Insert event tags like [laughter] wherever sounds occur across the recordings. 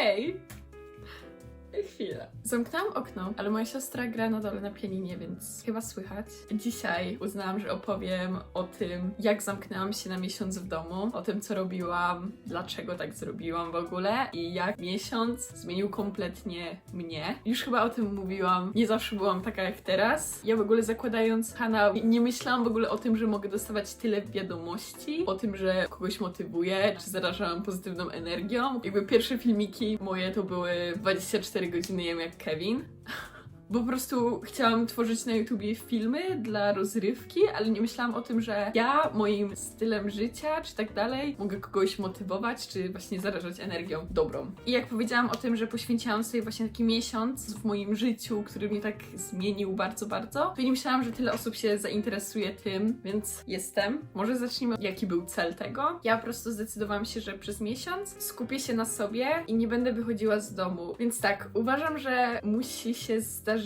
okay. Chwila. Zamknęłam okno, ale moja siostra gra na dole na pianinie, więc chyba słychać. Dzisiaj uznałam, że opowiem o tym, jak zamknęłam się na miesiąc w domu, o tym, co robiłam, dlaczego tak zrobiłam w ogóle i jak miesiąc zmienił kompletnie mnie. Już chyba o tym mówiłam, nie zawsze byłam taka jak teraz. Ja w ogóle zakładając kanał, nie myślałam w ogóle o tym, że mogę dostawać tyle wiadomości, o tym, że kogoś motywuję, czy zarażałam pozytywną energią. Jakby pierwsze filmiki moje to były 24 godziny jem jak Kevin. Po prostu chciałam tworzyć na YouTubie filmy dla rozrywki, ale nie myślałam o tym, że ja moim stylem życia czy tak dalej mogę kogoś motywować, czy właśnie zarażać energią dobrą. I jak powiedziałam o tym, że poświęciłam sobie właśnie taki miesiąc w moim życiu, który mnie tak zmienił bardzo, bardzo, to nie myślałam, że tyle osób się zainteresuje tym, więc jestem. Może zacznijmy, jaki był cel tego. Ja po prostu zdecydowałam się, że przez miesiąc skupię się na sobie i nie będę wychodziła z domu. Więc tak, uważam, że musi się zdarzyć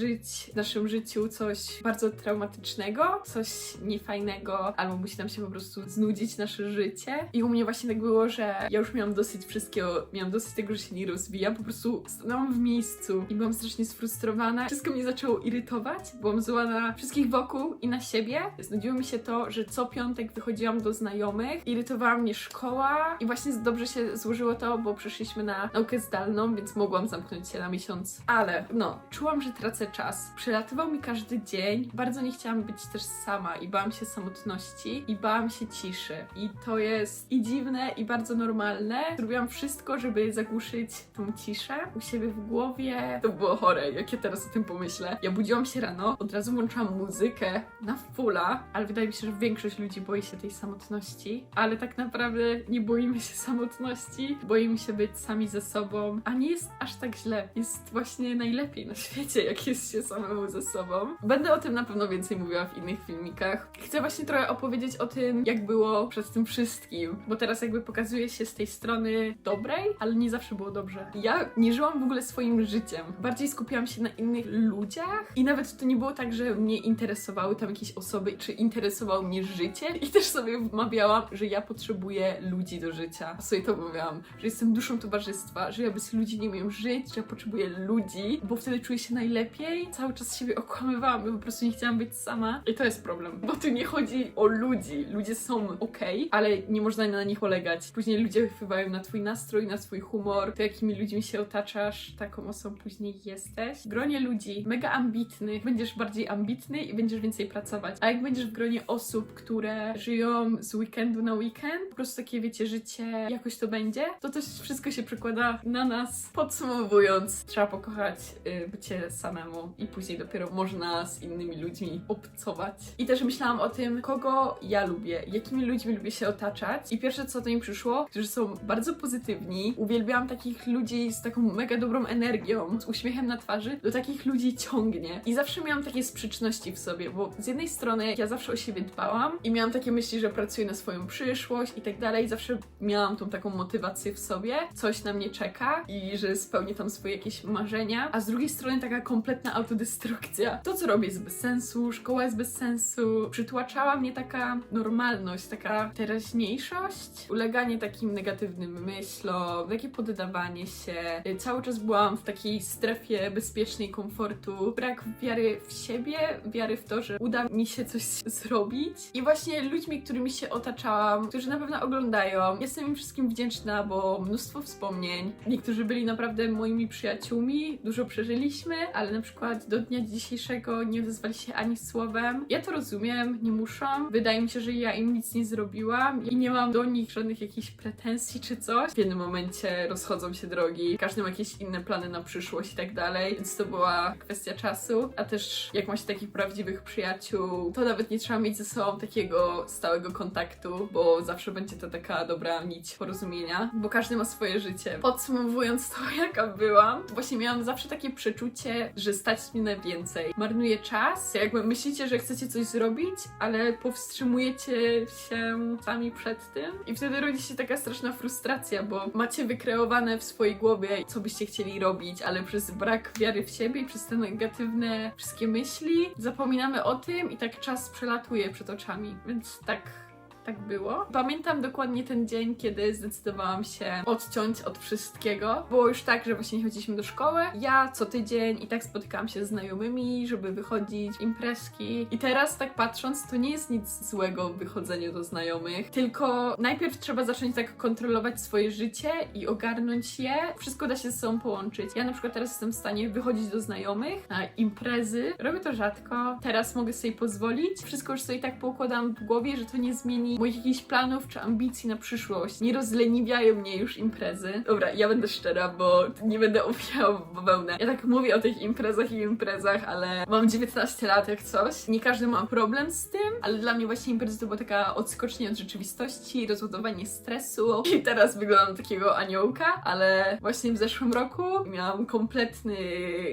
w naszym życiu coś bardzo traumatycznego, coś niefajnego, albo musi nam się po prostu znudzić nasze życie. I u mnie właśnie tak było, że ja już miałam dosyć wszystkiego, miałam dosyć tego, że się nie rozwijam, po prostu stanęłam w miejscu i byłam strasznie sfrustrowana. Wszystko mnie zaczęło irytować, byłam zła na wszystkich wokół i na siebie. Znudziło mi się to, że co piątek wychodziłam do znajomych, irytowała mnie szkoła i właśnie dobrze się złożyło to, bo przeszliśmy na naukę zdalną, więc mogłam zamknąć się na miesiąc. Ale no, czułam, że tracę czas. Przelatywał mi każdy dzień. Bardzo nie chciałam być też sama i bałam się samotności i bałam się ciszy. I to jest i dziwne, i bardzo normalne. Zrobiłam wszystko, żeby zagłuszyć tą ciszę u siebie w głowie. To było chore, jak ja teraz o tym pomyślę. Ja budziłam się rano, od razu włączyłam muzykę na fulla, ale wydaje mi się, że większość ludzi boi się tej samotności. Ale tak naprawdę nie boimy się samotności, boimy się być sami ze sobą, a nie jest aż tak źle. Jest właśnie najlepiej na świecie, jak jest się samemu ze sobą. Będę o tym na pewno więcej mówiła w innych filmikach. Chcę właśnie trochę opowiedzieć o tym, jak było przed tym wszystkim, bo teraz jakby pokazuje się z tej strony dobrej, ale nie zawsze było dobrze. Ja nie żyłam w ogóle swoim życiem. Bardziej skupiałam się na innych ludziach i nawet to nie było tak, że mnie interesowały tam jakieś osoby, czy interesowało mnie życie i też sobie wmawiałam, że ja potrzebuję ludzi do życia. Sobie to mówiłam, że jestem duszą towarzystwa, że ja bez ludzi nie umiem żyć, że ja potrzebuję ludzi, bo wtedy czuję się najlepiej. Cały czas siebie okłamywałam, bo po prostu nie chciałam być sama. I to jest problem, bo tu nie chodzi o ludzi. Ludzie są okej, ale nie można na nich polegać. Później ludzie wpływają na twój nastrój, na twój humor, to jakimi ludźmi się otaczasz, taką osobą później jesteś. W gronie ludzi mega ambitnych będziesz bardziej ambitny i będziesz więcej pracować. A jak będziesz w gronie osób, które żyją z weekendu na weekend, po prostu takie wiecie, życie jakoś to będzie, to też wszystko się przekłada na nas. Podsumowując, trzeba pokochać y, bycie samemu i później dopiero można z innymi ludźmi obcować. I też myślałam o tym, kogo ja lubię, jakimi ludźmi lubię się otaczać. I pierwsze co to mi przyszło, którzy są bardzo pozytywni. Uwielbiałam takich ludzi z taką mega dobrą energią, z uśmiechem na twarzy. Do takich ludzi ciągnie. I zawsze miałam takie sprzeczności w sobie, bo z jednej strony ja zawsze o siebie dbałam i miałam takie myśli, że pracuję na swoją przyszłość i tak dalej. Zawsze miałam tą taką motywację w sobie, coś na mnie czeka i że spełnię tam swoje jakieś marzenia. A z drugiej strony taka kompletna autodestrukcja. To, co robię jest bez sensu, szkoła jest bez sensu. Przytłaczała mnie taka normalność, taka teraźniejszość, uleganie takim negatywnym myślom, takie poddawanie się. Cały czas byłam w takiej strefie bezpiecznej komfortu, brak wiary w siebie, wiary w to, że uda mi się coś zrobić. I właśnie ludźmi, którymi się otaczałam, którzy na pewno oglądają, jestem im wszystkim wdzięczna, bo mnóstwo wspomnień. Niektórzy byli naprawdę moimi przyjaciółmi, dużo przeżyliśmy, ale na przykład do dnia dzisiejszego nie odezwali się ani słowem. Ja to rozumiem, nie muszą. Wydaje mi się, że ja im nic nie zrobiłam i nie mam do nich żadnych jakichś pretensji czy coś. W jednym momencie rozchodzą się drogi, każdy ma jakieś inne plany na przyszłość i tak dalej, więc to była kwestia czasu. A też jak ma się takich prawdziwych przyjaciół, to nawet nie trzeba mieć ze sobą takiego stałego kontaktu, bo zawsze będzie to taka dobra nić porozumienia, bo każdy ma swoje życie. Podsumowując to, [laughs] jaka byłam, właśnie miałam zawsze takie przeczucie, że stać mnie na więcej. Marnuję czas, jakby myślicie, że chcecie coś zrobić, ale powstrzymujecie się sami przed tym i wtedy rodzi się taka straszna frustracja, bo macie wykreowane w swojej głowie, co byście chcieli robić, ale przez brak wiary w siebie i przez te negatywne wszystkie myśli zapominamy o tym i tak czas przelatuje przed oczami, więc tak tak było. Pamiętam dokładnie ten dzień, kiedy zdecydowałam się odciąć od wszystkiego. Było już tak, że właśnie nie chodziliśmy do szkoły. Ja co tydzień i tak spotykałam się z znajomymi, żeby wychodzić, imprezki. I teraz tak patrząc, to nie jest nic złego w wychodzeniu do znajomych, tylko najpierw trzeba zacząć tak kontrolować swoje życie i ogarnąć je. Wszystko da się ze sobą połączyć. Ja na przykład teraz jestem w stanie wychodzić do znajomych na imprezy. Robię to rzadko. Teraz mogę sobie pozwolić. Wszystko już sobie tak poukładam w głowie, że to nie zmieni moich jakichś planów czy ambicji na przyszłość. Nie rozleniwiają mnie już imprezy. Dobra, ja będę szczera, bo nie będę owijała w bawełnę. Ja tak mówię o tych imprezach i imprezach, ale mam 19 lat jak coś. Nie każdy ma problem z tym, ale dla mnie właśnie imprezy to była taka odskocznia od rzeczywistości, rozładowanie stresu. I teraz wyglądam takiego aniołka, ale właśnie w zeszłym roku miałam kompletny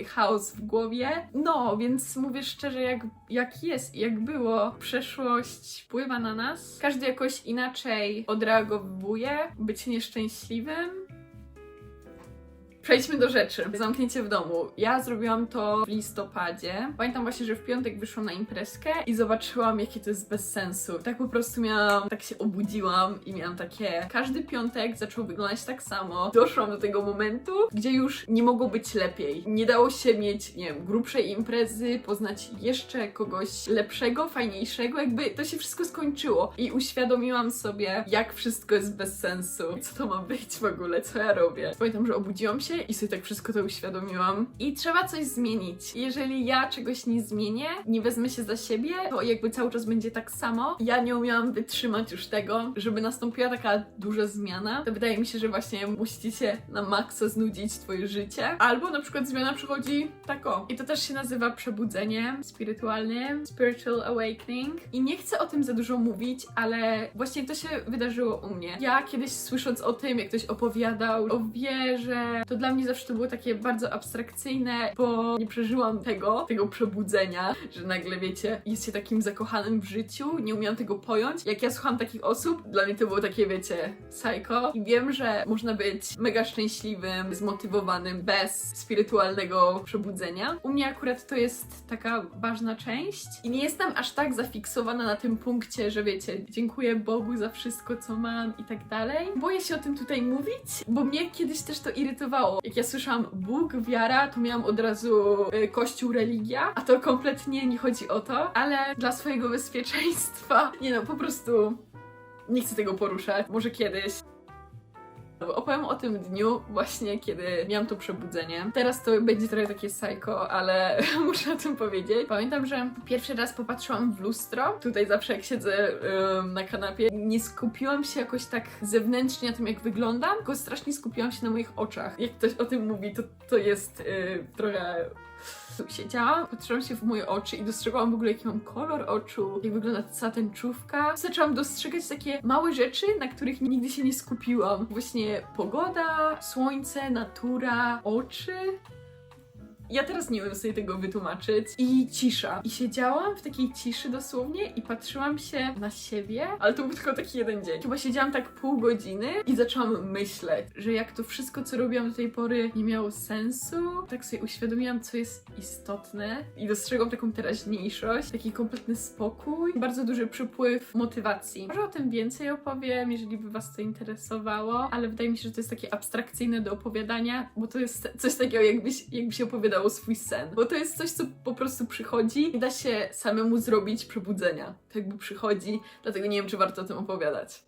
chaos w głowie. No, więc mówię szczerze, jak, jak jest i jak było. Przeszłość wpływa na nas. Każdy jakoś inaczej odreagowuje. Bycie nieszczęśliwym Przejdźmy do rzeczy. Zamknięcie w domu. Ja zrobiłam to w listopadzie. Pamiętam właśnie, że w piątek wyszłam na imprezkę i zobaczyłam, jakie to jest bez sensu. Tak po prostu miałam, tak się obudziłam i miałam takie. Każdy piątek zaczął wyglądać tak samo. Doszłam do tego momentu, gdzie już nie mogło być lepiej. Nie dało się mieć, nie wiem, grubszej imprezy, poznać jeszcze kogoś lepszego, fajniejszego. Jakby to się wszystko skończyło i uświadomiłam sobie, jak wszystko jest bez sensu. Co to ma być w ogóle, co ja robię. Pamiętam, że obudziłam się i sobie tak wszystko to uświadomiłam. I trzeba coś zmienić. Jeżeli ja czegoś nie zmienię, nie wezmę się za siebie, to jakby cały czas będzie tak samo. Ja nie umiałam wytrzymać już tego, żeby nastąpiła taka duża zmiana. To wydaje mi się, że właśnie musicie się na maksa znudzić twoje życie. Albo na przykład zmiana przychodzi tak o. I to też się nazywa przebudzenie spiritualne, spiritual awakening. I nie chcę o tym za dużo mówić, ale właśnie to się wydarzyło u mnie. Ja kiedyś słysząc o tym, jak ktoś opowiadał o wierze, to dla mnie zawsze to było takie bardzo abstrakcyjne, bo nie przeżyłam tego, tego przebudzenia, że nagle wiecie, jest się takim zakochanym w życiu, nie umiałam tego pojąć. Jak ja słucham takich osób, dla mnie to było takie, wiecie, psycho. I wiem, że można być mega szczęśliwym, zmotywowanym bez spirytualnego przebudzenia. U mnie akurat to jest taka ważna część i nie jestem aż tak zafiksowana na tym punkcie, że wiecie, dziękuję Bogu za wszystko, co mam i tak dalej. Boję się o tym tutaj mówić, bo mnie kiedyś też to irytowało. Jak ja słyszałam Bóg, wiara, to miałam od razu y, kościół, religia, a to kompletnie nie chodzi o to, ale dla swojego bezpieczeństwa, nie no, po prostu nie chcę tego poruszać. Może kiedyś. Opowiem o tym dniu właśnie, kiedy miałam to przebudzenie. Teraz to będzie trochę takie psycho, ale [laughs] muszę o tym powiedzieć. Pamiętam, że pierwszy raz popatrzyłam w lustro. Tutaj zawsze jak siedzę ym, na kanapie, nie skupiłam się jakoś tak zewnętrznie na tym, jak wyglądam, tylko strasznie skupiłam się na moich oczach. Jak ktoś o tym mówi, to, to jest yy, trochę [laughs] siedziałam, patrzyłam się w moje oczy i dostrzegałam w ogóle jaki mam kolor oczu, jak wygląda cała tęczówka. Zaczęłam dostrzegać takie małe rzeczy, na których nigdy się nie skupiłam. Właśnie pogoda, słońce, natura, oczy. Ja teraz nie wiem sobie tego wytłumaczyć. I cisza. I siedziałam w takiej ciszy dosłownie i patrzyłam się na siebie, ale to był tylko taki jeden dzień. Chyba siedziałam tak pół godziny i zaczęłam myśleć, że jak to wszystko, co robiłam do tej pory, nie miało sensu, tak sobie uświadomiłam, co jest istotne i dostrzegłam taką teraźniejszość, taki kompletny spokój, bardzo duży przypływ motywacji. Może o tym więcej opowiem, jeżeli by Was to interesowało, ale wydaje mi się, że to jest takie abstrakcyjne do opowiadania, bo to jest coś takiego, jakbyś, jakby się opowiadało swój sen. Bo to jest coś, co po prostu przychodzi i da się samemu zrobić przebudzenia. To jakby przychodzi, dlatego nie wiem, czy warto o tym opowiadać.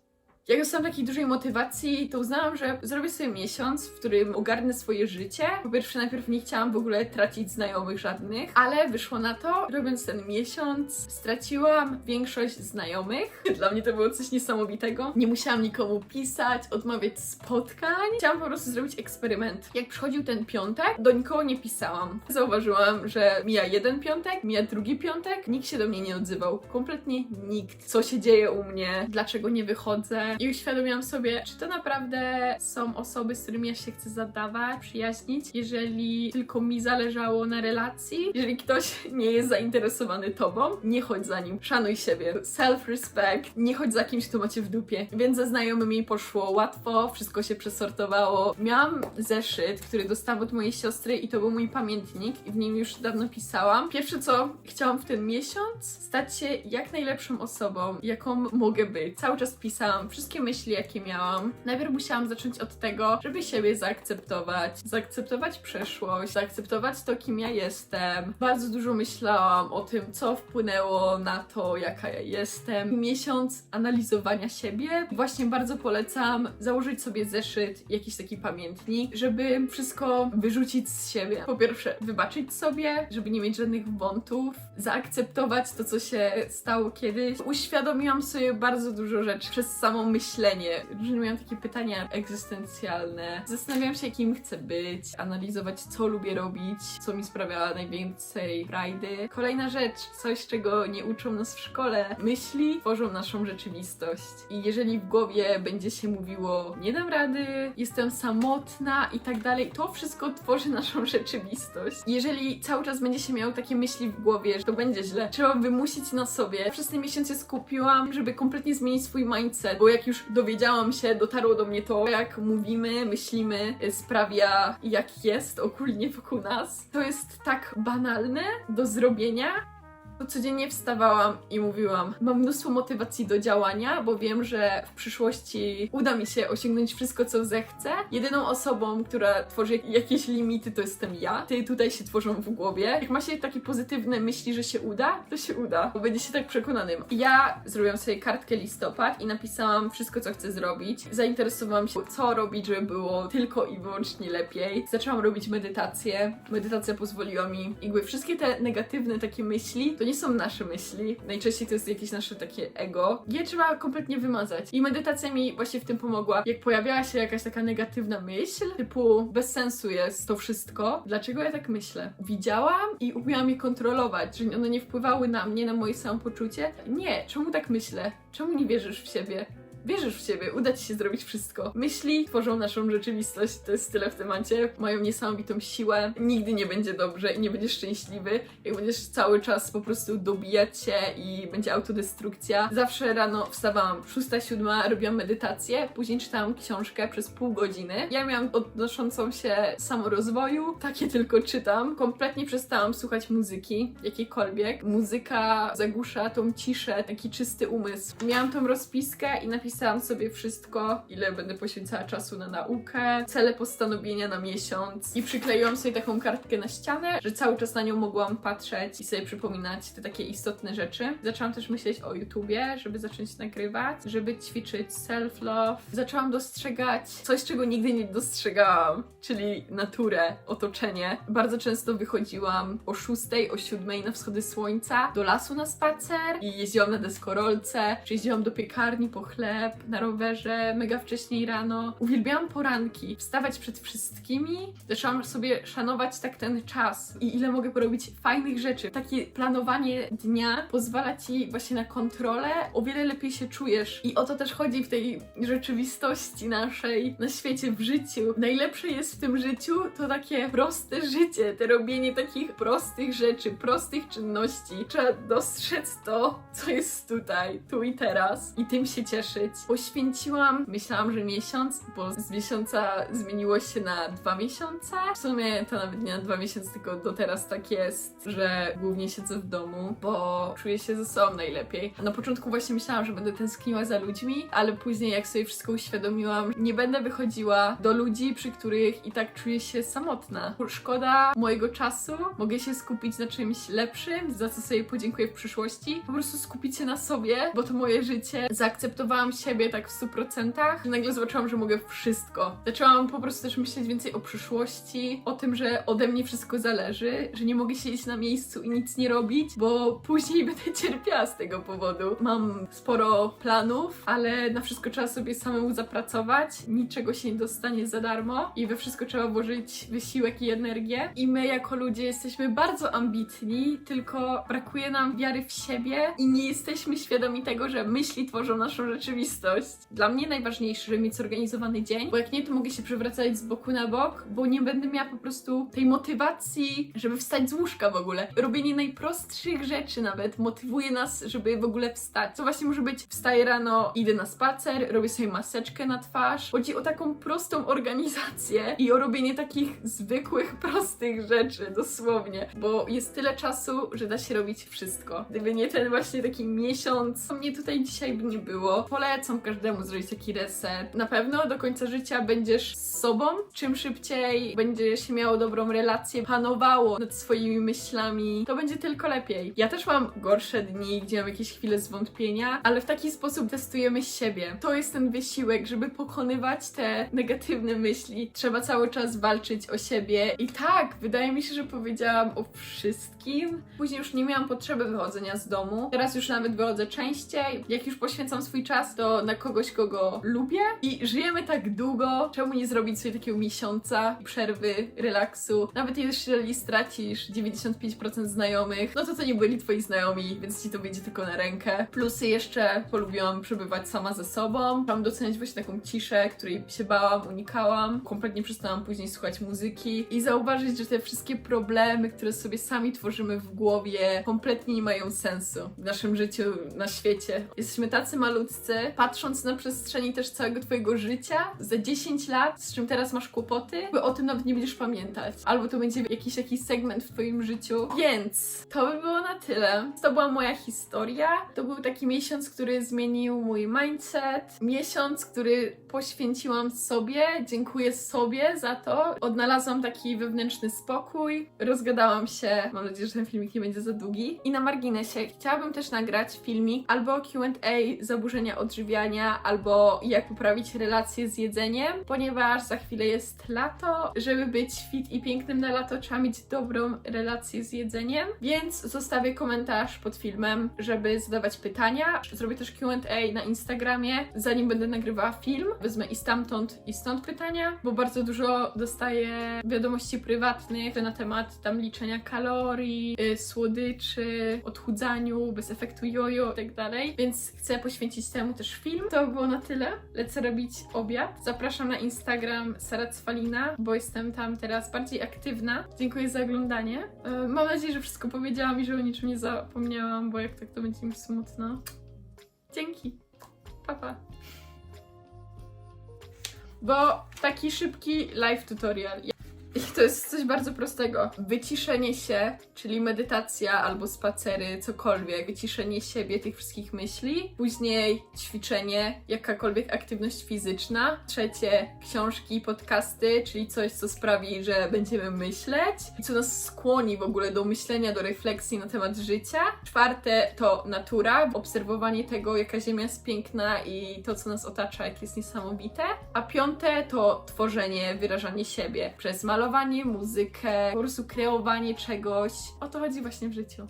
Jak dostałam takiej dużej motywacji, to uznałam, że zrobię sobie miesiąc, w którym ogarnę swoje życie. Po pierwsze, najpierw nie chciałam w ogóle tracić znajomych żadnych, ale wyszło na to, robiąc ten miesiąc, straciłam większość znajomych. [laughs] Dla mnie to było coś niesamowitego. Nie musiałam nikomu pisać, odmawiać spotkań. Chciałam po prostu zrobić eksperyment. Jak przychodził ten piątek, do nikogo nie pisałam. Zauważyłam, że mija jeden piątek, mija drugi piątek, nikt się do mnie nie odzywał. Kompletnie nikt. Co się dzieje u mnie, dlaczego nie wychodzę, i uświadomiłam sobie, czy to naprawdę są osoby, z którymi ja się chcę zadawać, przyjaźnić, jeżeli tylko mi zależało na relacji, jeżeli ktoś [laughs] nie jest zainteresowany tobą, nie chodź za nim, szanuj siebie, self-respect, nie chodź za kimś, kto macie w dupie. Więc ze znajomymi poszło łatwo, wszystko się przesortowało. Miałam zeszyt, który dostałam od mojej siostry i to był mój pamiętnik i w nim już dawno pisałam. Pierwsze co chciałam w ten miesiąc, stać się jak najlepszą osobą, jaką mogę być. Cały czas pisałam wszystkie myśli, jakie miałam. Najpierw musiałam zacząć od tego, żeby siebie zaakceptować, zaakceptować przeszłość, zaakceptować to, kim ja jestem. Bardzo dużo myślałam o tym, co wpłynęło na to, jaka ja jestem. Miesiąc analizowania siebie. Właśnie bardzo polecam założyć sobie zeszyt, jakiś taki pamiętnik, żeby wszystko wyrzucić z siebie. Po pierwsze, wybaczyć sobie, żeby nie mieć żadnych wątów, zaakceptować to, co się stało kiedyś. Uświadomiłam sobie bardzo dużo rzeczy przez samo myślenie. Różne miałam takie pytania egzystencjalne. Zastanawiałam się, kim chcę być, analizować, co lubię robić, co mi sprawia najwięcej frajdy. Kolejna rzecz, coś, czego nie uczą nas w szkole. Myśli tworzą naszą rzeczywistość. I jeżeli w głowie będzie się mówiło, nie dam rady, jestem samotna i tak dalej, to wszystko tworzy naszą rzeczywistość. Jeżeli cały czas będzie się miał takie myśli w głowie, że to będzie źle, trzeba wymusić na sobie. Przez ten miesiąc się skupiłam, żeby kompletnie zmienić swój mindset, bo jak już dowiedziałam się, dotarło do mnie to, jak mówimy, myślimy, y, sprawia jak jest ogólnie wokół nas. To jest tak banalne do zrobienia, to codziennie wstawałam i mówiłam, mam mnóstwo motywacji do działania, bo wiem, że w przyszłości uda mi się osiągnąć wszystko, co zechcę. Jedyną osobą, która tworzy jakieś limity, to jestem ja. Ty tutaj się tworzą w głowie. Jak ma się takie pozytywne myśli, że się uda, to się uda, bo będzie się tak przekonanym. Ja zrobiłam sobie kartkę listopad i napisałam wszystko, co chcę zrobić. Zainteresowałam się, co robić, żeby było tylko i wyłącznie lepiej. Zaczęłam robić medytację. Medytacja pozwoliła mi, jakby wszystkie te negatywne takie myśli, to nie są nasze myśli. Najczęściej to jest jakieś nasze takie ego. Je trzeba kompletnie wymazać. I medytacja mi właśnie w tym pomogła. Jak pojawiała się jakaś taka negatywna myśl, typu bez sensu jest to wszystko, dlaczego ja tak myślę? Widziałam i umiałam je kontrolować, że one nie wpływały na mnie, na moje samopoczucie. Nie, czemu tak myślę? Czemu nie wierzysz w siebie? Wierzysz w siebie, uda ci się zrobić wszystko. Myśli tworzą naszą rzeczywistość, to jest tyle w temacie. Mają niesamowitą siłę. Nigdy nie będzie dobrze i nie będziesz szczęśliwy, jak będziesz cały czas po prostu dobijać się i będzie autodestrukcja. Zawsze rano wstawałam, 6-7, robiłam medytację, później czytałam książkę przez pół godziny. Ja miałam odnoszącą się samorozwoju, takie tylko czytam. Kompletnie przestałam słuchać muzyki, jakiejkolwiek. Muzyka zagłusza tą ciszę, taki czysty umysł. Miałam tą rozpiskę i napisałam sobie wszystko, ile będę poświęcała czasu na naukę, cele postanowienia na miesiąc i przykleiłam sobie taką kartkę na ścianę, że cały czas na nią mogłam patrzeć i sobie przypominać te takie istotne rzeczy. Zaczęłam też myśleć o YouTubie, żeby zacząć nagrywać, żeby ćwiczyć self-love. Zaczęłam dostrzegać coś, czego nigdy nie dostrzegałam, czyli naturę, otoczenie. Bardzo często wychodziłam o 6, o 7 na wschody słońca do lasu na spacer i jeździłam na deskorolce, czy jeździłam do piekarni po chleb, na rowerze, mega wcześniej rano. Uwielbiałam poranki, wstawać przed wszystkimi. Zaczęłam sobie szanować tak ten czas i ile mogę porobić fajnych rzeczy. Takie planowanie dnia pozwala ci właśnie na kontrolę, o wiele lepiej się czujesz. I o to też chodzi w tej rzeczywistości naszej, na świecie, w życiu. Najlepsze jest w tym życiu to takie proste życie, te robienie takich prostych rzeczy, prostych czynności. Trzeba dostrzec to, co jest tutaj, tu i teraz i tym się cieszyć. Poświęciłam, myślałam, że miesiąc, bo z miesiąca zmieniło się na dwa miesiące. W sumie to nawet nie na dwa miesiące, tylko do teraz tak jest, że głównie siedzę w domu, bo czuję się ze sobą najlepiej. Na początku właśnie myślałam, że będę tęskniła za ludźmi, ale później jak sobie wszystko uświadomiłam, nie będę wychodziła do ludzi, przy których i tak czuję się samotna. Szkoda mojego czasu, mogę się skupić na czymś lepszym, za co sobie podziękuję w przyszłości. Po prostu skupić się na sobie, bo to moje życie. Zaakceptowałam siebie tak w 100%. I nagle zobaczyłam, że mogę wszystko. Zaczęłam po prostu też myśleć więcej o przyszłości, o tym, że ode mnie wszystko zależy, że nie mogę siedzieć na miejscu i nic nie robić, bo później [laughs] będę cierpiała z tego powodu. Mam sporo planów, ale na wszystko trzeba sobie samemu zapracować. Niczego się nie dostanie za darmo i we wszystko trzeba włożyć wysiłek i energię. I my jako ludzie jesteśmy bardzo ambitni, tylko brakuje nam wiary w siebie i nie jesteśmy świadomi tego, że myśli tworzą naszą rzeczywistość rzeczywistość. Dla mnie najważniejsze, żeby mieć zorganizowany dzień, bo jak nie, to mogę się przewracać z boku na bok, bo nie będę miała po prostu tej motywacji, żeby wstać z łóżka w ogóle. Robienie najprostszych rzeczy nawet motywuje nas, żeby w ogóle wstać. To właśnie może być wstaję rano, idę na spacer, robię sobie maseczkę na twarz. Chodzi o taką prostą organizację i o robienie takich zwykłych, [laughs] prostych rzeczy, dosłownie, bo jest tyle czasu, że da się robić wszystko. Gdyby nie ten właśnie taki miesiąc, to mnie tutaj dzisiaj by nie było. Polecam każdemu zrobić taki reset. Na pewno do końca życia będziesz z sobą. Czym szybciej będzie się miało dobrą relację, panowało nad swoimi myślami, to będzie tylko lepiej. Ja też mam gorsze dni, gdzie mam jakieś chwile zwątpienia, ale w taki sposób testujemy siebie. To jest ten wysiłek, żeby pokonywać te negatywne myśli. Trzeba cały czas walczyć o siebie. I tak, wydaje mi się, że powiedziałam o wszystkim. Później już nie miałam potrzeby wychodzenia z domu. Teraz już nawet wychodzę częściej. Jak już poświęcam swój czas, to na kogoś, kogo lubię. I żyjemy tak długo. Czemu nie zrobić sobie takiego miesiąca przerwy, relaksu? Nawet jeżeli stracisz 95% znajomych, no to to nie byli twoi znajomi, więc ci to wyjdzie tylko na rękę. Plusy jeszcze polubiłam przebywać sama ze sobą. Chciałam doceniać właśnie taką ciszę, której się bałam, unikałam. Kompletnie przestałam później słuchać muzyki i zauważyć, że te wszystkie problemy, które sobie sami tworzymy w głowie, kompletnie nie mają sensu w naszym życiu, na świecie. Jesteśmy tacy malutcy, patrząc na przestrzeni też całego twojego życia, za 10 lat, z czym teraz masz kłopoty, bo o tym nawet nie będziesz pamiętać. Albo to będzie jakiś jakiś segment w twoim życiu. Więc to by było na tyle. To była moja historia. To był taki miesiąc, który zmienił mój mindset. Miesiąc, który poświęciłam sobie. Dziękuję sobie za to. Odnalazłam taki wewnętrzny spokój. Rozgadałam się. Mam nadzieję, że ten filmik nie będzie za długi. I na marginesie chciałabym też nagrać filmik albo Q&A zaburzenia odżywiania, albo jak poprawić relacje z jedzeniem, ponieważ za chwilę jest lato. Żeby być fit i pięknym na lato, trzeba mieć dobrą relację z jedzeniem, więc zostawię komentarz pod filmem, żeby zadawać pytania. Zrobię też Q&A na Instagramie, zanim będę nagrywała film. Wezmę i stamtąd, i stąd pytania, bo bardzo dużo dostaję wiadomości prywatnych na temat tam liczenia kalorii, y, słodyczy, odchudzaniu, bez efektu jojo i tak więc chcę poświęcić temu też film. To by było na tyle. Lecę robić obiad. Zapraszam na Instagram Sara Cwalina, bo jestem tam teraz bardziej aktywna. Dziękuję za oglądanie. Y, Mam nadzieję, że wszystko powiedziałam i że o niczym nie zapomniałam, bo jak tak to będzie mi smutno. Dzięki. Pa, pa. Bo taki szybki live tutorial. I to jest coś bardzo prostego. Wyciszenie się, czyli medytacja albo spacery, cokolwiek. Wyciszenie siebie, tych wszystkich myśli. Później ćwiczenie, jakakolwiek aktywność fizyczna. Trzecie, książki, podcasty, czyli coś, co sprawi, że będziemy myśleć i co nas skłoni w ogóle do myślenia, do refleksji na temat życia. Czwarte to natura, obserwowanie tego, jaka Ziemia jest piękna i to, co nas otacza, jak jest niesamowite. A piąte to tworzenie, wyrażanie siebie przez malowanie, muzykę, po prostu kreowanie czegoś. O to chodzi właśnie w życiu.